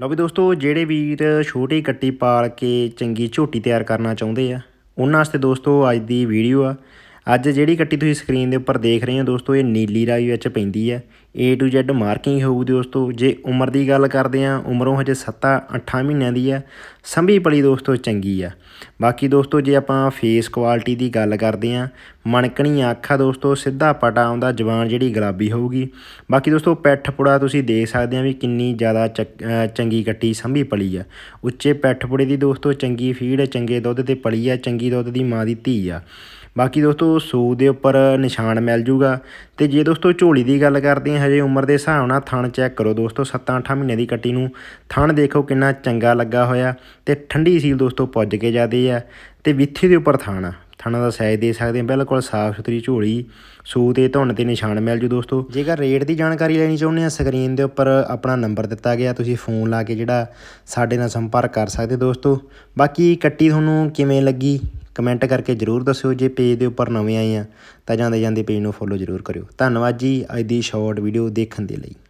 ਲਓ ਵੀ ਦੋਸਤੋ, ਜਿਹੜੇ ਵੀਰ ਛੋਟੀ ਕੱਟੀ ਪਾਲ ਕੇ ਚੰਗੀ ਝੋਟੀ ਤਿਆਰ ਕਰਨਾ ਚਾਹੁੰਦੇ ਆ, ਉਹਨਾਂ ਵਾਸਤੇ ਦੋਸਤੋ, ਅੱਜ ਦੀ ਵੀਡੀਓ ਆ। ਅੱਜ ਜਿਹੜੀ ਕੱਟੀ ਤੁਸੀਂ ਸਕਰੀਨ ਦੇ ਉੱਪਰ ਦੇਖ ਰਹੇ ਹੋ ਦੋਸਤੋ, ਇਹ ਨੀਲੀ ਰਾਈ ਵਿੱਚ ਪੈਂਦੀ ਹੈ। A to Z ਮਾਰਕਿੰਗ ਹੋਊਗੀ ਦੋਸਤੋ। ਜੇ ਉਮਰ ਦੀ ਗੱਲ ਕਰਦੇ ਆ ਉਮਰੋਂ ਹਜੇ 7-8 ਮਹੀਨਿਆਂ ਦੀ ਆ ਸੰਭੀ ਪਲੀ ਦੋਸਤੋ ਚੰਗੀ ਆ। ਬਾਕੀ ਦੋਸਤੋ, ਜੇ ਆਪਾਂ ਫੇਸ ਕੁਆਲਿਟੀ ਦੀ ਗੱਲ ਕਰਦੇ ਆ ਮਣਕਣੀ ਅੱਖ ਆ ਦੋਸਤੋ, ਸਿੱਧਾ ਪਟਾ ਆਉਂਦਾ ਜਵਾਨ ਜਿਹੜੀ ਗੁਲਾਬੀ ਹੋਊਗੀ। ਬਾਕੀ ਦੋਸਤੋ, ਪੈਠ ਪੁੜਾ ਤੁਸੀਂ ਦੇਖ ਸਕਦੇ ਆ ਵੀ ਕਿੰਨੀ ਜ਼ਿਆਦਾ ਚੰਗੀ ਕੱਟੀ ਸੰਭੀ ਪਲੀ ਆ। ਉੱਚੇ ਪੈਠ ਪੁੜੇ ਦੀ ਦੋਸਤੋ, ਚੰਗੀ ਫੀਡ ਚੰਗੇ ਦੁੱਧ ਤੇ ਪਲੀ ਆ, ਚੰਗੀ ਦੁੱਧ ਦੀ ਮਾਂ ਦੀ ਧੀ ਆ। ਬਾਕੀ ਦੋਸਤੋ ਸੂ ਦੇ ਉੱਪਰ ਨਿਸ਼ਾਨ ਮਿਲ ਜੂਗਾ। ਤੇ ਜੇ ਦੋਸਤੋ ਝੋਲੀ ਦੀ ਗੱਲ ਕਰਦੇ ਹਾਂ, ਹਜੇ ਉਮਰ ਦੇ ਹਿਸਾਬ ਨਾਲ ਥਣ ਚੈੱਕ ਕਰੋ ਦੋਸਤੋ 7-8 ਮਹੀਨੇ ਦੀ ਕੱਟੀ ਨੂੰ। ਥਣ ਦੇਖੋ ਕਿੰਨਾ ਚੰਗਾ ਲੱਗਾ ਹੋਇਆ ਤੇ ਠੰਡੀ ਸੀਲ ਦੋਸਤੋ ਪੁੱਜ ਕੇ ਜਾਂਦੇ ਆ। ਤੇ ਵਿੱਥੀ ਦੇ ਉੱਪਰ ਥਣ ਆ। ਥਣਾਂ ਦਾ ਸਾਈਜ਼ ਦੇ ਸਕਦੇ ਆ ਬਿਲਕੁਲ ਸਾਫ਼ ਸੁਥਰੀ ਝੋਲੀ, ਸੂ ਤੇ ਧੁੰਨ ਤੇ ਨਿਸ਼ਾਨ ਮਿਲ ਜੂ ਦੋਸਤੋ। ਜੇਕਰ ਰੇਟ ਦੀ ਜਾਣਕਾਰੀ ਲੈਣੀ ਚਾਹੁੰਦੇ ਆ ਸਕਰੀਨ ਦੇ ਉੱਪਰ ਆਪਣਾ ਨੰਬਰ ਦਿੱਤਾ ਗਿਆ, ਤੁਸੀਂ ਫੋਨ ਲਾ ਕੇ ਜਿਹੜਾ ਸਾਡੇ ਨਾਲ ਸੰਪਰਕ ਕਰ ਸਕਦੇ ਦੋਸਤੋ। ਬਾਕੀ ਕੱਟੀ ਤੁਹਾਨੂੰ ਕਿਵੇਂ ਲੱਗੀ? ਕਮੈਂਟ ਕਰਕੇ ਜਰੂਰ ਦੱਸਿਓ ਜੇ ਪੇਜ ਦੇ ਉੱਪਰ ਨਵੇਂ ਆਏ ਆ ਤਾਂ ਜਾਂਦੇ ਜਾਂਦੇ ਪੇਜ ਨੂੰ ਫੋਲੋ ਜਰੂਰ ਕਰਿਓ। ਧੰਨਵਾਦ ਜੀ ਅੱਜ ਦੀ ਸ਼ਾਰਟ ਵੀਡੀਓ ਦੇਖਣ ਦੇ ਲਈ।